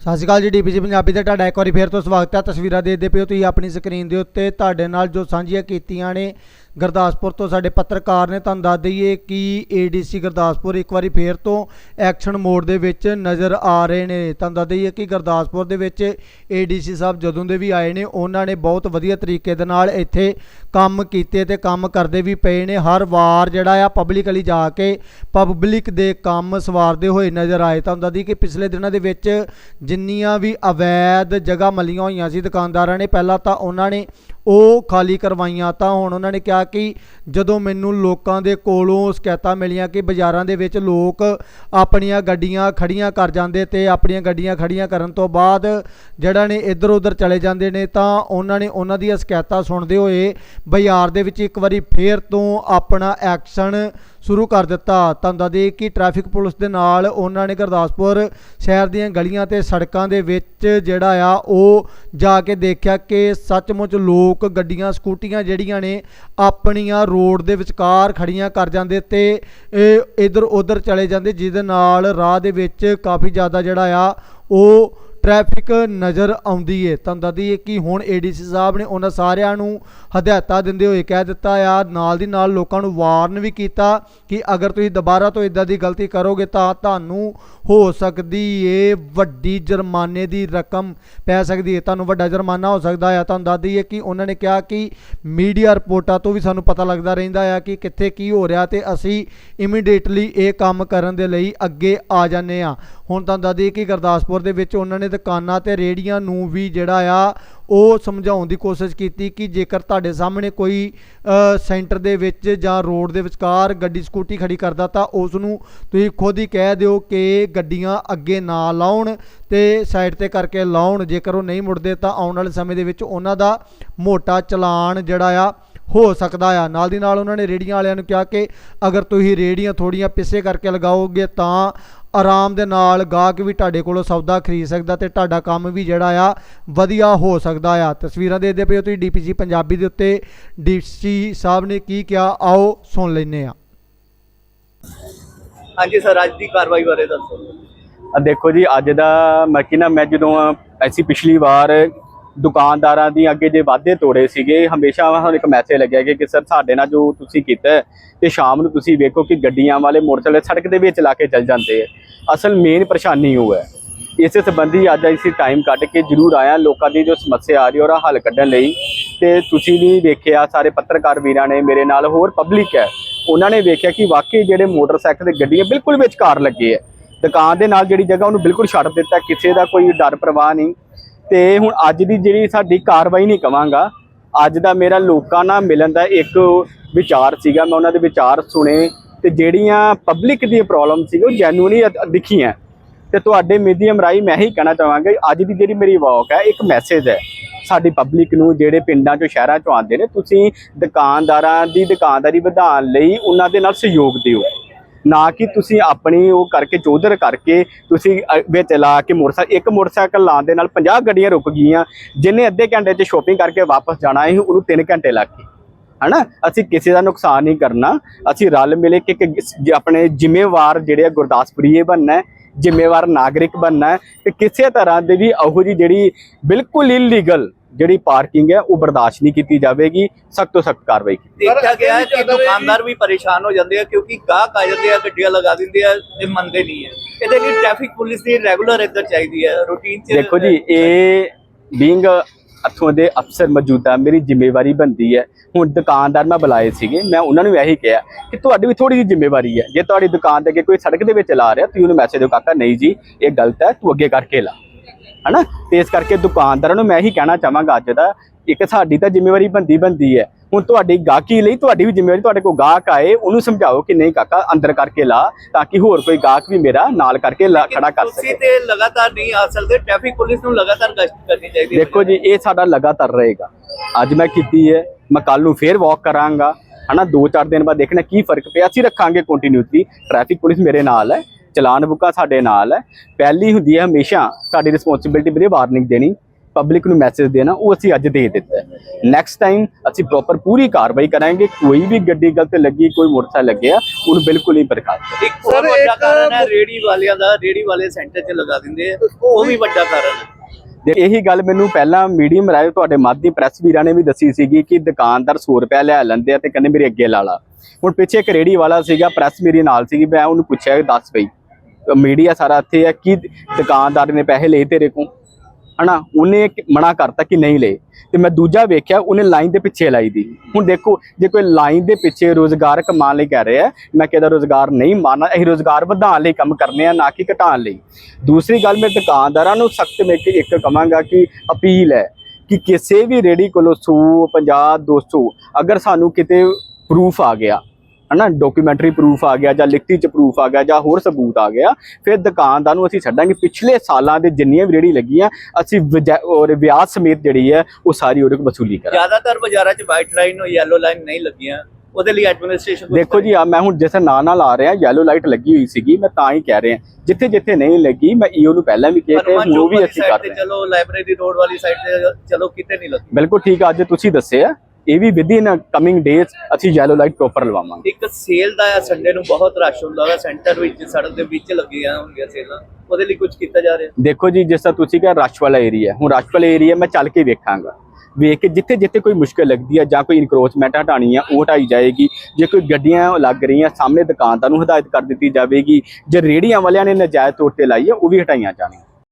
ਸਤਿ ਸ਼੍ਰੀ ਅਕਾਲ ਜੀ ਡੀਪੀਜੀ ਪੰਜਾਬੀ ਤੇ ਤੁਹਾਡਾ ਇੱਕ ਵਾਰੀ ਫੇਰ ਤੋਂ ਸਵਾਗਤ ਹੈ। ਤਸਵੀਰਾਂ ਦੇਖਦੇ ਪਿਓ, ਤੁਸੀਂ ਆਪਣੀ ਸਕਰੀਨ ਦੇ ਉੱਤੇ। ਤੁਹਾਡੇ ਨਾਲ ਜੋ ਸਾਂਝੀਆਂ ਕੀਤੀਆਂ ਨੇ ਗੁਰਦਾਸਪੁਰ ਤੋਂ ਸਾਡੇ ਪੱਤਰਕਾਰ ਨੇ ਤੁਹਾਨੂੰ ਦੱਸ ਦਈਏ ਕਿ ਏਡੀਸੀ ਗੁਰਦਾਸਪੁਰ ਇੱਕ ਵਾਰੀ ਫੇਰ ਤੋਂ ਐਕਸ਼ਨ ਮੋਡ ਦੇ ਵਿੱਚ ਨਜ਼ਰ ਆ ਰਹੇ ਨੇ। ਤੁਹਾਨੂੰ ਦੱਸ ਦਈਏ ਕਿ ਗੁਰਦਾਸਪੁਰ ਦੇ ਵਿੱਚ ਏਡੀਸੀ ਸਾਹਿਬ ਜਦੋਂ ਦੇ ਵੀ ਆਏ ਨੇ, ਉਹਨਾਂ ਨੇ ਬਹੁਤ ਵਧੀਆ ਤਰੀਕੇ ਦੇ ਨਾਲ ਇੱਥੇ ਕੰਮ ਕੀਤੇ ਤੇ ਕੰਮ ਕਰਦੇ ਵੀ ਪਏ ਨੇ। ਹਰ ਵਾਰ ਜਿਹੜਾ ਆ ਪਬਲਿਕਲੀ ਜਾ ਕੇ ਪਬਲਿਕ ਦੇ ਕੰਮ ਸਵਾਰਦੇ ਹੋਏ ਨਜ਼ਰ ਆਏ। ਤਾਂ ਦੱਸਦੀ ਕਿ ਪਿਛਲੇ ਦਿਨਾਂ ਦੇ ਵਿੱਚ ਜਿੰਨੀਆਂ ਵੀ ਅਵੈਧ ਜਗ੍ਹਾ ਮਲੀਆਂ ਹੋਈਆਂ ਸੀ ਦੁਕਾਨਦਾਰਾਂ ਨੇ, ਪਹਿਲਾਂ ਤਾਂ ਉਹਨਾਂ ਨੇ ਉਹ ਖਾਲੀ ਕਰਵਾਈਆਂ, ਤਾਂ ਹੁਣ ਉਹਨਾਂ ਨੇ ਕਿਹਾ ਕਿ ਜਦੋਂ ਮੈਨੂੰ ਲੋਕਾਂ ਦੇ ਕੋਲੋਂ ਸ਼ਿਕਾਇਤਾਂ ਮਿਲੀਆਂ ਕਿ ਬਾਜ਼ਾਰਾਂ ਦੇ ਵਿੱਚ ਲੋਕ ਆਪਣੀਆਂ ਗੱਡੀਆਂ ਖੜੀਆਂ ਕਰ ਜਾਂਦੇ ਤੇ ਆਪਣੀਆਂ ਗੱਡੀਆਂ ਖੜੀਆਂ ਕਰਨ ਤੋਂ ਬਾਅਦ ਜਿਹੜਾ ਨੇ ਇੱਧਰ ਉੱਧਰ ਚਲੇ ਜਾਂਦੇ ਨੇ, ਤਾਂ ਉਹਨਾਂ ਨੇ ਉਹਨਾਂ ਦੀਆਂ ਸ਼ਿਕਾਇਤਾਂ ਸੁਣਦੇ ਹੋਏ ਬਾਜ਼ਾਰ ਦੇ ਵਿੱਚ ਇੱਕ ਵਾਰੀ ਫੇਰ ਤੋਂ ਆਪਣਾ ਐਕਸ਼ਨ ਸ਼ੁਰੂ ਕਰ ਦਿੱਤਾ। ਤੁਹਾਨੂੰ ਦੱਸ ਦਈਏ ਕਿ ਟ੍ਰੈਫਿਕ ਪੁਲਿਸ ਦੇ ਨਾਲ ਉਹਨਾਂ ਨੇ ਗੁਰਦਾਸਪੁਰ ਸ਼ਹਿਰ ਦੀਆਂ ਗਲੀਆਂ ਤੇ ਸੜਕਾਂ ਦੇ ਵਿੱਚ ਜਿਹੜਾ ਆ, ਉਹ ਜਾ ਕੇ ਦੇਖਿਆ ਕਿ ਸੱਚਮੁੱਚ ਲੋਕ ਗੱਡੀਆਂ, ਸਕੂਟੀਆਂ ਜਿਹੜੀਆਂ ਨੇ, ਆਪਣੀਆਂ ਰੋਡ ਦੇ ਵਿਚਕਾਰ ਖੜੀਆਂ ਕਰ ਜਾਂਦੇ ਤੇ ਇਹ ਇਧਰ ਉਧਰ ਚਲੇ ਜਾਂਦੇ, ਜਿਹਦੇ ਨਾਲ ਰਾਹ ਦੇ ਵਿੱਚ ਕਾਫੀ ਜ਼ਿਆਦਾ ਜਿਹੜਾ ਆ, ਉਹ ਟ੍ਰੈਫਿਕ ਨਜ਼ਰ ਆਉਂਦੀ ਏ। ਤੁਹਾਨੂੰ ਦੱਸ ਦਈਏ ਕਿ ਹੁਣ ਏਡੀਸੀ ਸਾਹਿਬ ਨੇ ਉਹਨਾਂ ਸਾਰਿਆਂ ਨੂੰ ਹਦਾਇਤਾਂ ਦਿੰਦੇ ਹੋਏ ਕਹਿ ਦਿੱਤਾ ਆ। ਨਾਲ ਦੀ ਨਾਲ ਲੋਕਾਂ ਨੂੰ ਵਾਰਨ ਵੀ ਕੀਤਾ ਕਿ ਅਗਰ ਤੁਸੀਂ ਦੁਬਾਰਾ ਤੋਂ ਇਦਾਂ ਦੀ ਗਲਤੀ ਕਰੋਗੇ ਤਾਂ ਤੁਹਾਨੂੰ ਹੋ ਸਕਦੀ ਏ ਵੱਡੀ ਜੁਰਮਾਨੇ ਦੀ ਰਕਮ ਪੈ ਸਕਦੀ ਏ। ਤੁਹਾਨੂੰ ਵੱਡਾ ਜੁਰਮਾਨਾ ਹੋ ਸਕਦਾ ਆ। ਤੁਹਾਨੂੰ ਦੱਸ ਦਈਏ ਕਿ ਉਹਨਾਂ ਨੇ ਕਿਹਾ ਕਿ ਮੀਡੀਆ ਰਿਪੋਰਟਾਂ ਤੋਂ ਵੀ ਸਾਨੂੰ ਪਤਾ ਲੱਗਦਾ ਰਹਿੰਦਾ ਆ ਕਿ ਕਿੱਥੇ ਕੀ ਹੋ ਰਿਹਾ ਤੇ ਅਸੀਂ ਇਮੀਡੀਏਟਲੀ ਇਹ ਕੰਮ ਕਰਨ ਦੇ ਲਈ ਅੱਗੇ ਆ ਜਾਂਦੇ ਆ। ਹੁਣ ਤੁਹਾਨੂੰ ਦੱਸ ਕਿ ਗੁਰਦਾਸਪੁਰ ਦੇ ਵਿੱਚ ਉਹਨਾਂ ਨੇ ਦੁਕਾਨਾਂ ਤੇ ਰੇੜੀਆਂ ਨੂੰ ਵੀ ਜਿਹੜਾ ਆ, ਉਹ ਸਮਝਾਉਣ ਦੀ ਕੋਸ਼ਿਸ਼ ਕੀਤੀ ਕਿ ਜੇਕਰ ਤੁਹਾਡੇ ਸਾਹਮਣੇ ਕੋਈ ਸੈਂਟਰ ਦੇ ਵਿੱਚ ਜਾਂ ਰੋਡ ਦੇ ਵਿਚਕਾਰ ਗੱਡੀ ਸਕੂਟੀ ਖੜੀ ਕਰਦਾ ਤਾਂ ਉਸ ਨੂੰ ਤੁਸੀਂ ਖੁਦ ਹੀ ਕਹਿ ਦਿਓ ਕਿ ਗੱਡੀਆਂ ਅੱਗੇ ਨਾ ਲਾਉਣ ਤੇ ਸਾਈਡ ਤੇ ਕਰਕੇ ਲਾਉਣ। ਜੇਕਰ ਉਹ ਨਹੀਂ ਮੁੜਦੇ ਤਾਂ ਆਉਣ ਵਾਲੇ ਸਮੇਂ ਦੇ ਵਿੱਚ ਉਹਨਾਂ ਦਾ ਮੋਟਾ ਚਲਾਨ ਜਿਹੜਾ ਆ, ਹੋ ਸਕਦਾ ਆ। ਨਾਲ ਦੀ ਨਾਲ ਉਹਨਾਂ ਨੇ ਰੇੜੀਆਂ ਵਾਲਿਆਂ ਨੂੰ ਕਿਹਾ ਕਿ ਅਗਰ ਤੁਸੀਂ ਰੇੜੀਆਂ ਥੋੜੀਆਂ ਪਿੱਛੇ ਕਰਕੇ ਲਗਾਓਗੇ ਤਾਂ ਆਰਾਮ ਦੇ ਨਾਲ ਗਾਹਕ ਵੀ ਤੁਹਾਡੇ ਕੋਲੋਂ ਸੌਦਾ ਖਰੀਦ ਸਕਦਾ ਤੇ ਤੁਹਾਡਾ ਕੰਮ ਵੀ ਜਿਹੜਾ ਆ ਵਧੀਆ ਹੋ ਸਕਦਾ ਆ। ਤਸਵੀਰਾਂ ਦੇਖਦੇ ਪਏ ਹੋ ਤੁਸੀਂ ਡੀਪੀਜੀ ਪੰਜਾਬੀ ਦੇ ਉੱਤੇ। ਡੀਸੀ ਸਾਹਿਬ ਨੇ ਕੀ ਕਿਹਾ? ਆਓ ਸੁਣ ਲੈਂਦੇ ਆ ਹਾਂਜੀ ਸਰ ਅੱਜ ਦੀ ਕਾਰਵਾਈ ਬਾਰੇ ਦੱਸੋ। ਆ ਦੇਖੋ ਜੀ ਅੱਜ ਦਾ ਮਰਕੀ ਨਾ ਮੈਂ ਜਦੋਂ ਐਸੀ ਪਿਛਲੀ ਵਾਰ ਦੁਕਾਨਦਾਰਾਂ ਦੀ ਅੱਗੇ ਜੇ ਵਾਅਦੇ ਤੋੜੇ ਸੀਗੇ ਹਮੇਸ਼ਾ ਸਾਨੂੰ ਇੱਕ ਮੈਸੇਜ ਲੱਗਿਆ ਕਿ ਸਰ ਸਾਡੇ ਨਾਲ ਜੋ ਤੁਸੀਂ ਕੀਤਾ ਹੈ, ਤੇ ਸ਼ਾਮ ਨੂੰ ਤੁਸੀਂ ਵੇਖੋ ਕਿ ਗੱਡੀਆਂ ਵਾਲੇ ਮੋਟਰਸਾਈਕਲ ਸੜਕ ਦੇ ਵਿੱਚ ਲਾ ਕੇ ਚੱਲ ਜਾਂਦੇ ਹੈ ਅਸਲ ਮੇਨ ਪਰੇਸ਼ਾਨੀ ਉਹ ਹੈ। ਇਸੇ ਸੰਬੰਧੀ ਅੱਜ ਅਸੀਂ ਟਾਈਮ ਕੱਢ ਕੇ ਜ਼ਰੂਰ ਆਇਆ ਲੋਕਾਂ ਦੀ ਜੋ ਸਮੱਸਿਆ ਆ ਰਹੀ ਉਹਦਾ ਹੱਲ ਕੱਢਣ ਲਈ। ਤੇ ਤੁਸੀਂ ਵੀ ਵੇਖਿਆ ਸਾਰੇ ਪੱਤਰਕਾਰ ਵੀਰਾਂ ਨੇ ਮੇਰੇ ਨਾਲ ਹੋਰ ਪਬਲਿਕ ਹੈ ਉਹਨਾਂ ਨੇ ਵੇਖਿਆ ਕਿ ਵਾਕਈ ਜਿਹੜੇ ਮੋਟਰਸਾਈਕਲ ਤੇ ਗੱਡੀਆਂ ਬਿਲਕੁਲ ਵਿਚਕਾਰ ਲੱਗੇ ਹੈ ਦੁਕਾਨ ਦੇ ਨਾਲ ਜਿਹੜੀ ਜਗ੍ਹਾ ਉਹਨੂੰ ਬਿਲਕੁਲ ਛੱਡ ਦਿੱਤਾ। ਕਿਸੇ ਦਾ ਕੋਈ ਡਰ ਪ੍ਰਵਾਹ ਨਹੀਂ। ਤੇ ਹੁਣ ਅੱਜ ਦੀ ਜਿਹੜੀ ਸਾਡੀ ਕਾਰਵਾਈ ਨਹੀਂ ਕਵਾਂਗਾ, ਅੱਜ ਦਾ ਮੇਰਾ ਲੋਕਾਂ ਨਾਲ ਮਿਲਣ ਦਾ ਇੱਕ ਵਿਚਾਰ ਸੀਗਾ, ਮੈਂ ਉਹਨਾਂ ਦੇ ਵਿਚਾਰ ਸੁਣੇ ਤੇ ਜਿਹੜੀਆਂ ਪਬਲਿਕ ਦੀਆਂ ਪ੍ਰੋਬਲਮ ਸੀ ਉਹ ਜੈਨੂਇਨਲੀ ਦਿਖੀਆਂ। ਤੇ ਤੁਹਾਡੇ ਮੀਡੀਅਮ ਰਾਹੀਂ ਮੈਂ ਹੀ ਕਹਿਣਾ ਚਾਹਾਂਗਾ, ਅੱਜ ਦੀ ਜਿਹੜੀ ਮੇਰੀ ਵਾਕ ਹੈ, ਇੱਕ ਮੈਸੇਜ ਹੈ ਸਾਡੀ ਪਬਲਿਕ ਨੂੰ, ਜਿਹੜੇ ਪਿੰਡਾਂ ਚੋਂ, ਸ਼ਹਿਰਾਂ ਚੋਂ ਆਉਂਦੇ ਨੇ, ਤੁਸੀਂ ਦੁਕਾਨਦਾਰਾਂ ਦੀ ਦੁਕਾਨਦਾਰੀ ਵਧਾਉਣ ਲਈ ਉਹਨਾਂ ਦੇ ਨਾਲ ਸਹਿਯੋਗ ਦਿਓ। ਨਾ ਕਿ ਤੁਸੀਂ ਆਪਣੀ ਉਹ ਕਰਕੇ ਚੌਧਰ ਕਰਕੇ ਤੁਸੀਂ ਵਿੱਚ ਲਾ ਕੇ ਮੋਟਰਸਾਈਕਲ ਇੱਕ ਮੋਟਰਸਾਈਕਲ ਲਾਉਣ ਦੇ ਨਾਲ 50 ਗੱਡੀਆਂ ਰੁਕ ਗਈਆਂ ਜਿੰਨੇ ਅੱਧੇ ਘੰਟੇ 'ਚ ਸ਼ੋਪਿੰਗ ਕਰਕੇ ਵਾਪਸ ਜਾਣਾ ਹੈ ਉਹਨੂੰ 3 ਘੰਟੇ ਲੱਗ ਗਏ। ਹਨਾ? ਅਸੀਂ ਕਿਸੇ ਦਾ ਨੁਕਸਾਨ ਨਹੀਂ ਕਰਨਾ। ਅਸੀਂ ਰਲ ਮਿਲ ਕੇ ਆਪਣੇ ਜ਼ਿੰਮੇਵਾਰ ਜਿਹੜੇ ਆ ਗੁਰਦਾਸਪੁਰੀਏ ਬਣਨਾ ਜ਼ਿੰਮੇਵਾਰ ਨਾਗਰਿਕ ਬਣਨਾ ਤੇ ਕਿਸੇ ਤਰ੍ਹਾਂ ਦੇ ਵੀ ਉਹੋ ਜੀ ਜਿਹੜੀ ਬਿਲਕੁਲ ਇਲੀਗਲ ਜਿਹੜੀ ਪਾਰਕਿੰਗ ਹੈ ਉਹ ਬਰਦਾਸ਼ਤ ਨਹੀਂ ਕੀਤੀ ਜਾਵੇਗੀ ਸਖਤ ਤੋਂ ਸਖਤ ਕਾਰਵਾਈ ਕੀਤੀ ਦੇਖਿਆ ਗਿਆ ਹੈ ਕਿ ਦੁਕਾਨਦਾਰ ਵੀ ਪਰੇਸ਼ਾਨ ਹੋ ਜਾਂਦੇ ਆ ਕਿਉਂਕਿ ਗਾਹਕ ਆ ਜਾਂਦੇ ਆ ਗੱਡੀਆਂ ਲਗਾ ਦਿੰਦੇ ਆ ਤੇ ਮੰਨਦੇ ਨਹੀਂ ਹੈ ਇਹਦੇ ਲਈ ਟ੍ਰੈਫਿਕ ਪੁਲਿਸ ਦੀ ਰੈਗੂਲਰ ਇੱਧਰ ਚਾਹੀਦੀ ਹੈ ਰੂਟੀਨ ਚ ਦੇਖੋ ਜੀ ਇਹ ਬੀਇੰਗ ਅਥੋਂ ਦੇ ਅਫਸਰ ਮੌਜੂਦਾ ਮੇਰੀ ਜ਼ਿੰਮੇਵਾਰੀ ਬਣਦੀ ਹੈ। ਹੁਣ ਦੁਕਾਨਦਾਰ ਮੈਂ ਬੁਲਾਏ ਸੀਗੇ ਮੈਂ ਉਹਨਾਂ ਨੂੰ ਇਹੀ ਕਿਹਾ ਕਿ ਤੁਹਾਡੀ ਵੀ ਥੋੜੀ ਜਿਹੀ ਜ਼ਿੰਮੇਵਾਰੀ ਹੈ। ਜੇ ਤੁਹਾਡੀ ਦੁਕਾਨ ਦੇ ਅੱਗੇ ਕੋਈ ਸੜਕ ਦੇ ਵਿੱਚ ਲਾ ਰਿਹਾ ਤੁਸੀਂ ਉਹਨੂੰ ਮੈਸੇਜ ਦਿਓ ਕਾਕਾ ਨਹੀਂ ਜੀ ਇਹ ਗਲਤ ਹੈ ਤੂੰ ਅੱਗੇ ਕਰਕੇ ਲਾ। ਹਨਾ? ਤੇ ਇਸ ਕਰਕੇ ਦੁਕਾਨਦਾਰਾਂ ਨੂੰ ਮੈਂ ਇਹੀ ਕਹਿਣਾ ਚਾਹਾਂਗਾ ਅੱਜ ਦਾ ਇੱਕ ਸਾਡੀ ਤਾਂ ਜ਼ਿੰਮੇਵਾਰੀ ਬੰਦੀ ਬੰਦੀ ਹੈ। ਹੁਣ ਤੁਹਾਡੀ ਗਾਹਕੀ ਲਈ ਤੁਹਾਡੀ ਵੀ ਜ਼ਿੰਮੇਵਾਰੀ ਤੁਹਾਡੇ ਕੋਲ ਗਾਹਕ ਆਏ ਉਹਨੂੰ ਸਮਝਾਓ ਕਿ ਨਹੀਂ ਕਾਕਾ ਅੰਦਰ ਕਰਕੇ ਲਾ ਤਾਂ ਕਿ ਹੋਰ ਕੋਈ ਗਾਹਕ ਵੀ ਮੇਰਾ ਨਾਲ ਕਰਕੇ ਖੜਾ ਕਰ ਤੁਸੀਂ ਸਕੇ ਤੇ ਲਗਾਤਾਰ ਨਹੀਂ ਆ ਸਕਦੇ ਟ੍ਰੈਫਿਕ ਪੁਲਿਸ ਨੂੰ ਲਗਾਤਾਰ ਗਸ਼ਤ ਕਰਨੀ ਚਾਹੀਦੀ ਹੈ ਦੇਖੋ ਜੀ ਇਹ ਸਾਡਾ ਲਗਾਤਾਰ ਰਹੇਗਾ। ਅੱਜ ਮੈਂ ਕੀਤੀ ਹੈ ਮੈਂ ਕੱਲ ਨੂੰ ਫੇਰ ਵਾਕ ਕਰਾਂਗਾ। ਹਨਾ 2-4 ਦਿਨ ਬਾਅਦ ਦੇਖਣਾ ਕੀ ਫ਼ਰਕ ਪਿਆ ਅਸੀਂ ਰੱਖਾਂਗੇ ਕੰਟੀਨਿਊਟੀ ਟ੍ਰੈਫਿਕ ਪੁਲਿਸ ਮੇਰੇ ਨਾਲ ਹੈ। ਚਲਾਨ ਬੁੱਕਾ ਸਾਡੇ ਨਾਲ ਹੈ। ਪਹਿਲੀ ਹੁੰਦੀ ਹੈ ਹਮੇਸ਼ਾ ਸਾਡੀ ਰਿਸਪੌਂਸਿਬਿਲਟੀ ਵੀਰੇ ਵਾਰਨਿੰਗ ਦੇਣੀ ਪਬਲਿਕ ਨੂੰ ਮੈਸੇਜ ਦੇਣਾ ਉਹ ਅਸੀਂ ਅੱਜ ਦੇ ਦਿੱਤਾ ਨੈਕਸਟ ਟਾਈਮ ਅਸੀਂ ਪ੍ਰੋਪਰ ਪੂਰੀ ਕਾਰਵਾਈ ਕਰਾਂਗੇ ਕੋਈ ਵੀ ਗੱਡੀ ਗਲਤ ਲੱਗੀ ਕੋਈ ਮੋਟਰਸਾਈਕਲ ਲੱਗਿਆ ਉਹਨੂੰ ਬਿਲਕੁਲ ਹੀ ਬਰਖਾਸਤ ਇੱਕ ਹੋਰ ਵੱਡਾ ਕਾਰਨ ਹੈ ਰੇੜੀ ਵਾਲਿਆਂ ਦਾ ਰੇੜੀ ਵਾਲੇ ਸੈਂਟਰ 'ਚ ਲਗਾ ਦਿੰਦੇ ਆ। ਉਹ ਵੀ ਵੱਡਾ ਕਾਰਨ ਹੈ। ਇਹੀ ਗੱਲ ਮੈਨੂੰ ਪਹਿਲਾਂ ਮੀਡੀਅਮ ਰਾਏ ਤੁਹਾਡੇ ਮਾਧੀ ਪ੍ਰੈਸ ਵੀਰਾਂ ਨੇ ਵੀ ਦੱਸੀ ਸੀਗੀ ਕਿ ਦੁਕਾਨਦਾਰ 100 ਰੁਪਏ ਲੈ ਲੈਂਦੇ ਆ ਤੇ ਕਹਿੰਦੇ ਮੇਰੇ ਅੱਗੇ ਲਾ ਲਾ। ਹੁਣ ਪਿੱਛੇ ਇੱਕ ਰੇੜੀ ਵਾਲਾ ਸੀਗਾ ਪ੍ਰੈਸ ਮੇਰੀ ਨਾਲ ਸੀਗੀ ਮੈਂ ਉਹਨੂੰ ਪੁੱਛਿਆ ਦੱਸ ਬਈ। ਮੀਡੀਆ ਸਾਰਾ ਇੱਥੇ ਹੈ ਕਿ ਦੁਕਾਨਦਾਰ ਨੇ ਪੈਸੇ ਲਏ ਤੇਰੇ ਕੋਲ? ਹਨਾ? ਉਹਨੇ ਮਨਾ ਕਰਤਾ ਕਿ ਨਹੀਂ ਲਏ। ਤੇ ਮੈਂ ਦੂਜਾ ਵੇਖਿਆ, ਉਹਨੇ ਲਾਈਨ ਦੇ ਪਿੱਛੇ ਲਾਈ ਦੀ। ਹੁਣ ਦੇਖੋ, ਜੇ ਕੋਈ ਲਾਈਨ ਦੇ ਪਿੱਛੇ ਰੋਜ਼ਗਾਰ ਕਮਾਉਣ ਲਈ ਕਹਿ ਰਿਹਾ, ਮੈਂ ਕਿਹਦਾ ਰੋਜ਼ਗਾਰ ਨਹੀਂ ਮਾਰਨਾ, ਅਸੀਂ ਰੋਜ਼ਗਾਰ ਵਧਾਉਣ ਲਈ ਕੰਮ ਕਰਨੇ ਆ, ਨਾ ਕਿ ਘਟਾਉਣ ਲਈ। ਦੂਸਰੀ ਗੱਲ, ਮੈਂ ਦੁਕਾਨਦਾਰਾਂ ਨੂੰ ਸਖਤ ਮੈਂ ਇੱਕ- ਕਹਾਂਗਾ ਕਿ ਅਪੀਲ ਹੈ ਕਿ ਕਿਸੇ ਵੀ ਰੇੜੀ ਕੋਲੋਂ 100 50 200 ਅਗਰ ਸਾਨੂੰ ਕਿਤੇ ਪ੍ਰੂਫ ਆ ਗਿਆ ਹਨਾ ਡਾਕੂਮੈਂਟਰੀ ਪ੍ਰੂਫ ਆ ਗਿਆ ਜਾਂ ਲਿਖਤੀ ਚ ਪ੍ਰੂਫ ਆ ਗਿਆ ਜਾਂ ਹੋਰ ਸਬੂਤ ਆ ਗਿਆ ਫਿਰ ਦੁਕਾਨਦਾਰ ਨੂੰ ਅਸੀਂ ਛੱਡਾਂਗੇ। ਪਿਛਲੇ ਸਾਲਾਂ ਦੇ ਜਿੰਨੀਆਂ ਵੀ ਰੇੜੀ ਲੱਗੀਆਂ ਅਸੀਂ ਔਰ ਵਿਆਜ ਸਮੇਤ ਜਿਹੜੀ ਹੈ ਉਹ ਸਾਰੀ ਉਹਦੇ ਕੋਲ ਵਸੂਲੀ ਕਰਾਂਗੇ। ਜ਼ਿਆਦਾਤਰ ਬਾਜ਼ਾਰਾਂ 'ਚ ਵਾਈਟ ਲਾਈਨ ਔਰ ਯੈਲੋ ਲਾਈਨ ਨਹੀਂ ਲੱਗੀਆਂ। ਉਹਦੇ ਲਈ ਐਡਮਿਨਿਸਟ੍ਰੇਸ਼ਨ ਦੇਖੋ ਜੀ ਆ ਮੈਂ ਹੁਣ ਜਿਸ ਨਾਂ ਨਾਲ ਆ ਰਿਹਾ ਯੈਲੋ ਲਾਈਟ ਲੱਗੀ ਹੋਈ ਸੀਗੀ ਮੈਂ ਤਾਂ ਹੀ ਕਹਿ ਰਿਹਾ। ਜਿੱਥੇ ਜਿੱਥੇ ਨਹੀਂ ਲੱਗੀ ਮੈਂ ਈਓ ਨੂੰ ਪਹਿਲਾਂ ਵੀ ਕਿਹਾ ਤੇ ਚੌਕ ਵੀ ਅਸੀਂ ਕਰ ਰਹੇ ਚਲੋ ਲਾਇਬ੍ਰੇਰੀ ਰੋਡ ਵਾਲੀ ਸਾਈਡ ਤੇ ਚਲੋ ਕਿਤੇ ਨਹੀਂ ਲੱਗੀ। ਬਿਲਕੁਲ ਠੀਕ ਆ ਅੱਜ ਤੁਸੀਂ ਦੱਸਿਆ ਇਹ ਵੀ ਵਿਦਿਨ ਕਮਿੰਗ ਡੇਜ਼ ਅਸੀਂ ਯੈਲੋ ਲਾਈਟ ਪ੍ਰੋਪਰ ਲਵਾਵਾਂਗੇ। ਇੱਕ ਸੇਲ ਦਾ ਆ ਸੰਡੇ ਨੂੰ ਬਹੁਤ ਰਸ਼ ਹੁੰਦਾ ਹੈ ਸੈਂਟਰ ਵਿੱਚ ਸੜਕ ਦੇ ਵਿੱਚ ਲੱਗੀਆਂ ਹੁੰਦੀਆਂ ਸੇਲਾਂ ਉਹਦੇ ਲਈ ਕੁਝ ਕੀਤਾ ਜਾ ਰਿਹਾ? ਦੇਖੋ ਜੀ ਜਿਸ ਤਰ੍ਹਾਂ ਤੁਸੀਂ ਕਿਹਾ ਰਸ਼ ਵਾਲਾ ਏਰੀਆ ਹੁਣ ਰਸ਼ ਵਾਲਾ ਏਰੀਆ ਮੈਂ ਚੱਲ ਕੇ ਵੇਖਾਂਗਾ। ਵੇਖ ਕੇ ਜਿੱਥੇ ਜਿੱਥੇ ਕੋਈ ਮੁਸ਼ਕਲ ਲੱਗਦੀ ਹੈ ਜਾਂ ਕੋਈ ਇਨਕਰੋਚਮੈਂਟ ਹਟਾਣੀ ਆ ਉਹ ਹਟਾਈ ਜਾਏਗੀ। ਜੇ ਕੋਈ ਗੱਡੀਆਂ ਲੱਗ ਰਹੀਆਂ ਸਾਹਮਣੇ ਦੁਕਾਨਦਾਰ ਨੂੰ ਹਦਾਇਤ ਕਰ ਦਿੱਤੀ ਜਾਵੇਗੀ। ਜੇ ਰੇੜੀਆਂ ਵਾਲਿਆਂ ਨੇ ਨਜਾਇਜ਼ ਤੌਰ ਤੇ ਲਾਈ ਹੈ ਉਹ ਵੀ ਹਟਾਈਆਂ ਜਾਣਗੀਆਂ।